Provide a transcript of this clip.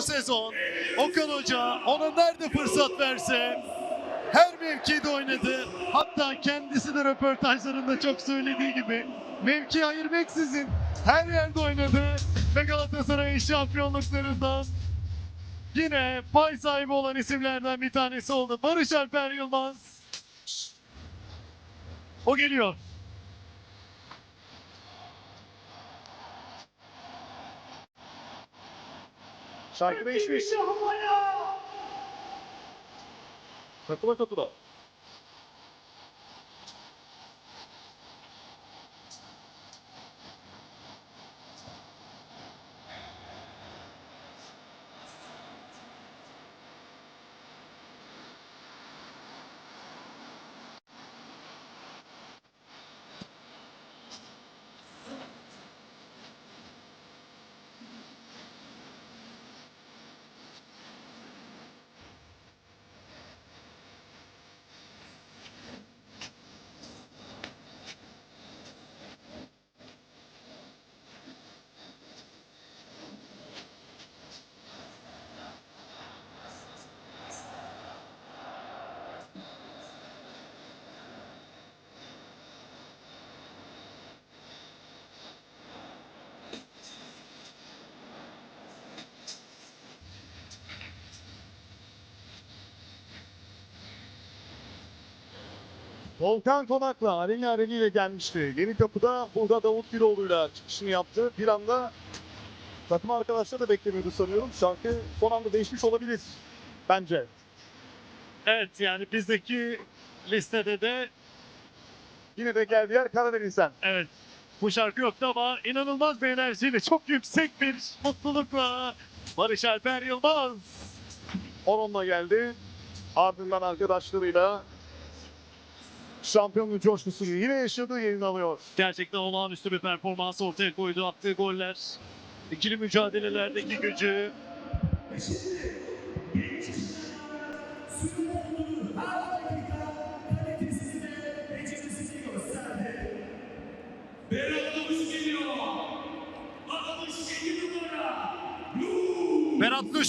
sezon Okan Hoca ona nerede fırsat verse her mevkide oynadı. Hatta kendisi de röportajlarında çok söylediği gibi mevki ayırmaksızın her yerde oynadı ve Galatasaray'ın şampiyonluklarından yine pay sahibi olan isimlerden bir tanesi oldu. Barış Alper Yılmaz. O geliyor. 100倍一緒です。ちょっとだ。Volkan Konak'la Aleni Areni ile gelmişti. Yeni kapıda burada Davut Güloğlu'yla çıkışını yaptı. Bir anda takım arkadaşları da beklemiyordu sanıyorum. Şarkı son anda değişmiş olabilir. Bence. Evet yani bizdeki listede de Yine de geldi yer Karadeniz'den. evet bu şarkı yoktu ama inanılmaz bir enerjiyle çok yüksek bir mutlulukla Barış Alper Yılmaz Onunla geldi. Ardından arkadaşlarıyla şampiyonluk coşkusunu yine yaşadığı yerini alıyor. Gerçekten olağanüstü bir performans ortaya koydu. Attığı goller, ikili mücadelelerdeki gücü. Berat Nuş